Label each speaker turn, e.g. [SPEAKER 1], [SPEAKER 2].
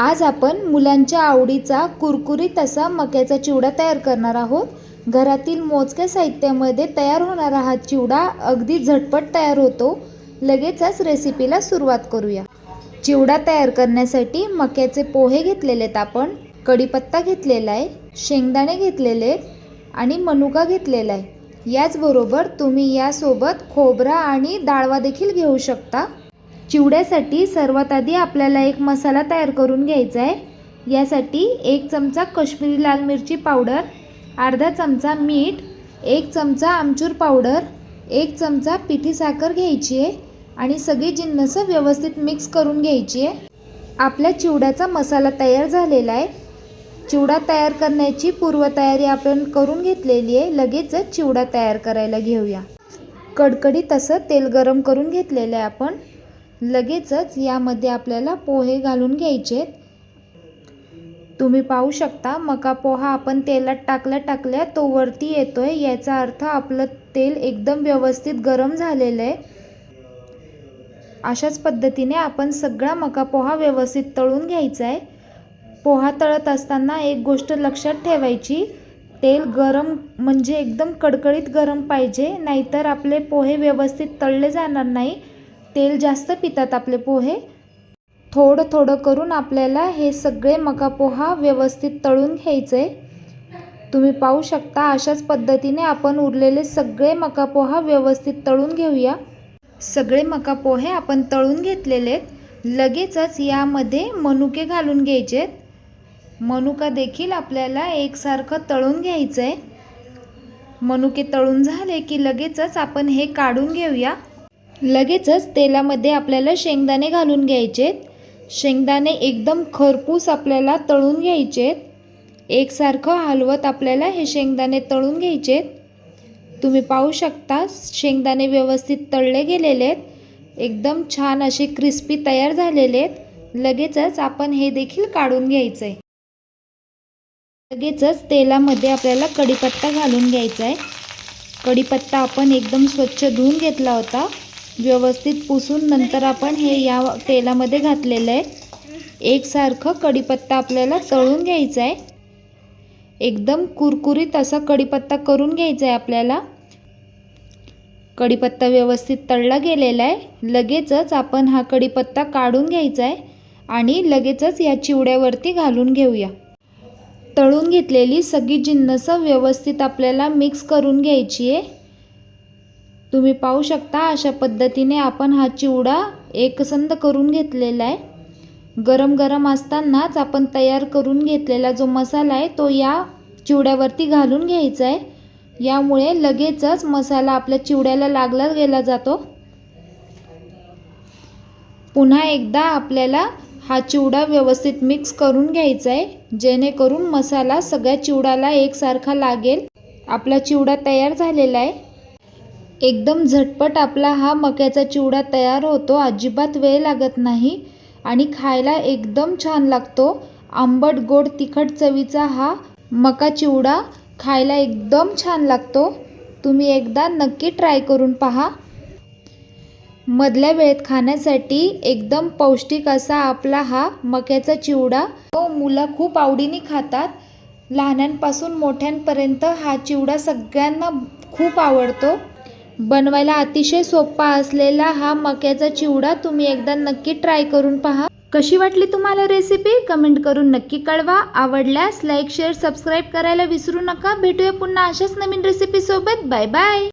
[SPEAKER 1] आज आपण मुलांच्या आवडीचा कुरकुरीत असा मक्याचा चिवडा तयार करणार आहोत. घरातील मोजक्या साहित्यामध्ये तयार होणारा हा चिवडा अगदी झटपट तयार होतो. लगेचच रेसिपीला सुरुवात करूया. चिवडा तयार करण्यासाठी मक्याचे पोहे घेतलेले आहेत आपण कढीपत्ता घेतलेला आहे शेंगदाणे घेतलेले आहेत आणि मनुका घेतलेला आहे. याचबरोबर तुम्ही यासोबत खोबरा आणि डाळवा देखील घेऊ शकता. चिवड्यासाठी सर्वात आधी आपल्याला एक मसाला तयार करून घ्यायचा आहे. यासाठी एक चमचा कश्मीरी लाल मिरची पावडर अर्धा चमचा मीठ एक चमचा आमचूर पावडर एक चमचा पिठी साखर घ्यायची आहे आणि सगळी जिन्नसं व्यवस्थित मिक्स करून घ्यायची आहे. आपल्या चिवड्याचा मसाला तयार झालेला आहे. चिवडा तयार करण्याची पूर्वतयारी आपण करून घेतलेली आहे. लगेचच चिवडा तयार करायला घेऊया. कडकडीत असं तेल गरम करून घेतलेलं आहे आपण. लगेचच यामध्ये आपल्याला पोहे घालून घ्यायचे तुम्ही पाहू शकता मका पोहा आपण तेलात टाकल्या टाकल्या तो वरती येतोय. याचा अर्थ आपलं तेल एकदम व्यवस्थित गरम झालेलं आहे. अशाच पद्धतीने आपण सगळा मका पोहा व्यवस्थित तळून घ्यायचा आहे. पोहा तळत असताना एक गोष्ट लक्षात ठेवायची तेल गरम म्हणजे एकदम कडकडीत गरम पाहिजे नाहीतर आपले पोहे व्यवस्थित तळले जाणार नाही. तेल जास्त पितात आपले पोहे. थोडं थोडं करून आपल्याला हे सगळे मका पोहा व्यवस्थित तळून घ्यायचं. आहे तुम्ही पाहू शकता अशाच पद्धतीने आपण उरलेले सगळे मका पोहा व्यवस्थित तळून घेऊया. सगळे मका पोहे आपण तळून घेतलेले आहेत लगेचच यामध्ये मनुके घालून घ्यायचे आहेत मनुका देखील आपल्याला एकसारखं तळून घ्यायचं आहे मनुके तळून झाले की लगेचच आपण हे काढून घेऊया. लगेचच तेलामध्ये आपल्याला शेंगदाणे घालून घ्यायचे शेंगदाणे एकदम खरपूस आपल्याला तळून घ्यायचे एकसारखं हलवत आपल्याला हे शेंगदाणे तळून घ्यायचे तुम्ही पाहू शकता शेंगदाणे व्यवस्थित तळले गेलेले आहेत एकदम छान असे क्रिस्पी तयार झालेले आहेत लगेचच आपण हे देखील काढून घ्यायचं आहे लगेचच तेलामध्ये आपल्याला कढीपत्ता घालून घ्यायचा आहे कढीपत्ता आपण एकदम स्वच्छ धुवून घेतला होता. व्यवस्थित पुसून नंतर आपण हे या तेलामध्ये घातलेलं आहे. एकसारखं कढीपत्ता आपल्याला तळून घ्यायचा आहे. एकदम कुरकुरीत असा कढीपत्ता करून घ्यायचा आहे आपल्याला. कढीपत्ता व्यवस्थित तळला गेलेला आहे. लगेचच आपण हा कढीपत्ता काढून घ्यायचा आहे आणि लगेचच या चिवड्यावरती घालून घेऊया. तळून घेतलेली सगळी जिन्नस व्यवस्थित आपल्याला मिक्स करून घ्यायची आहे. तुम्ही पाहू शकता अशा पद्धतीने आपण हा चिवडा एकसंध करून घेतलेला आहे. गरम गरम असतानाच आपण तयार करून घेतलेला जो मसाला आहे तो या चिवड्यावरती घालून घ्यायचा आहे. यामुळे लगेचच मसाला आपल्या चिवड्याला लागला गेला जातो. पुन्हा एकदा आपल्याला हा चिवडा व्यवस्थित मिक्स करून घ्यायचा आहे. जेणेकरून मसाला सगळ्या चिवड्याला एकसारखा लागेल. आपला चिवडा तयार झालेला आहे. एकदम झटपट आपला हा मक्याचा चिवडा तयार होतो. अजिबात वेळ लागत नाही आणि खायला एकदम छान लागतो. आंबट गोड तिखट चवीचा हा मका चिवडा खायला एकदम छान लागतो. तुम्ही एकदा नक्की ट्राय करून पहा. मधल्या वेळेत खाण्यासाठी एकदम पौष्टिक असा आपला हा मक्याचा चिवडा. तो मुलं खूप आवडीने खातात. लहानांपासून मोठ्यांपर्यंत हा चिवडा सगळ्यांना खूप आवडतो. बनवायला अतिशय सोपा असलेला हा मक्याचा चिवडा तुम्ही एकदा नक्की ट्राय करून पहा. कशी वाटली तुम्हाला रेसिपी कमेंट करून नक्की कळवा. आवडल्यास लाईक शेअर सबस्क्राईब करायला विसरू नका. भेटूया पुन्हा अशाच नवीन रेसिपीसोबत बाय बाय